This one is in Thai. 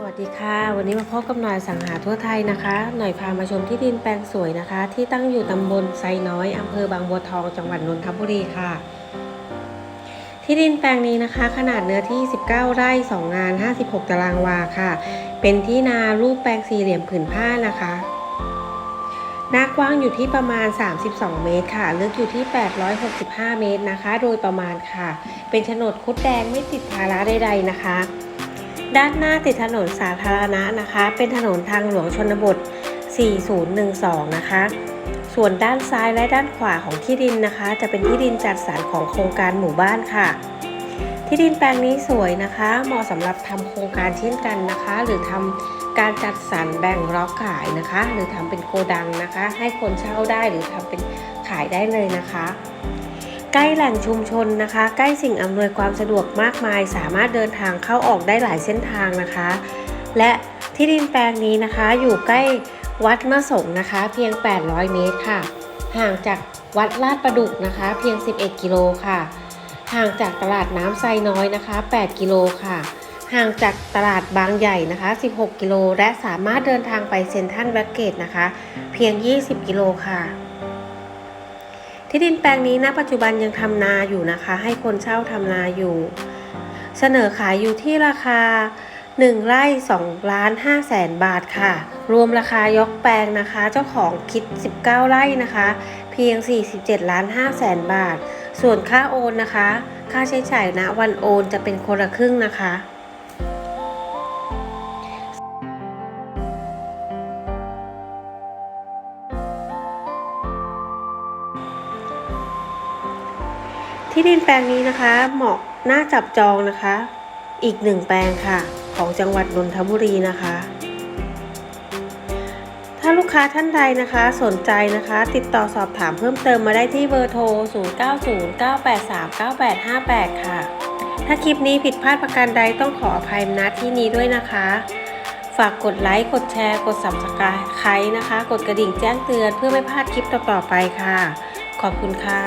สวัสดีค่ะ วันนี้มาพบกับหน่อยสังหาทั่วไทยนะคะ หน่อยพามาชมที่ดินแปลงสวยนะคะ ที่ตั้งอยู่ตำบลไซน้อยอำเภอบางบัวทองจังหวัดนนทบุรีค่ะ ที่ดินแปลงนี้นะคะ ขนาดเนื้อที่ 19 ไร่ 2 งาน 56 ตารางวาค่ะ เป็นที่นารูปแปลงสี่เหลี่ยมผืนผ้านะคะหน้ากว้างอยู่ที่ประมาณ 32 เมตรค่ะ ลึกอยู่ที่ 865 เมตรนะคะ โดยประมาณค่ะ เป็นโฉนดคุดแดงไม่ติดภาระใดๆนะคะ ด้านหน้าติดถนนสาธารณะนะคะ เป็นถนนทางหลวงชนบท 4012 นะคะ ส่วนด้านซ้ายและด้านขวาของที่ดินนะคะ จะเป็นที่ดินจัดสรรของโครงการหมู่บ้านค่ะ ที่ดินแปลงนี้สวยนะคะ เหมาะสำหรับทำโครงการเช่นกันนะคะ หรือทำการจัดสรรแบ่งล็อกขายนะคะ หรือทำเป็นโกดังนะคะ ให้คนเช่าได้หรือทำเป็นขายได้เลยนะคะ ใกล้แหล่งชุมชนนะคะ ใกล้สิ่งอำนวยความสะดวกมากมาย สามารถเดินทางเข้าออกได้หลายเส้นทางนะคะ และที่ดินแปลงนี้นะคะ อยู่ใกล้วัดมะสงนะคะ เพียง 800 เมตรค่ะ ห่างจากวัดลาดประดุกนะคะ เพียง 11 กิโลค่ะ ห่างจากตลาดน้ำไซน้อยนะคะ 8 กิโลค่ะ ห่างจากตลาดบางใหญ่นะคะ 16 กิโล และสามารถเดินทางไปเซ็นทรัลแบ็กเกตนะคะ เพียง 20 กิโลค่ะ ที่ดินแปลงนี้ณปัจจุบันยังทำนาอยู่นะคะ ให้คนเช่าทำนาอยู่ เสนอขายอยู่ที่ราคา 1 ไร่2ล้าน5แสนบาทค่ะ รวมราคายกแปลงนะคะ เจ้าของคิด 19 ไร่นะคะ เพียง 47 ล้าน5แสนบาท ส่วนค่าโอนนะคะ ค่าใช้จ่ายณวันโอนจะเป็นคนละครึ่งนะคะ ที่ดินแปลงนี้นะคะเหมาะน่าจับจองนะคะ อีกหนึ่งแปลงค่ะ ของจังหวัดนนทบุรีนะคะ ถ้าลูกค้าท่านใดนะคะสนใจนะคะ ติดต่อสอบถามเพิ่มเติมมาได้ที่เบอร์โทร 0909839858 ค่ะ ถ้าคลิปนี้ผิดพลาดประการใดต้องขออภัยณที่นี้ด้วยนะคะ ฝากกดไลค์ กดแชร์ กด subscribe นะคะ กดกระดิ่งแจ้งเตือนเพื่อไม่พลาดคลิปต่อๆไปค่ะ ขอบคุณค่ะ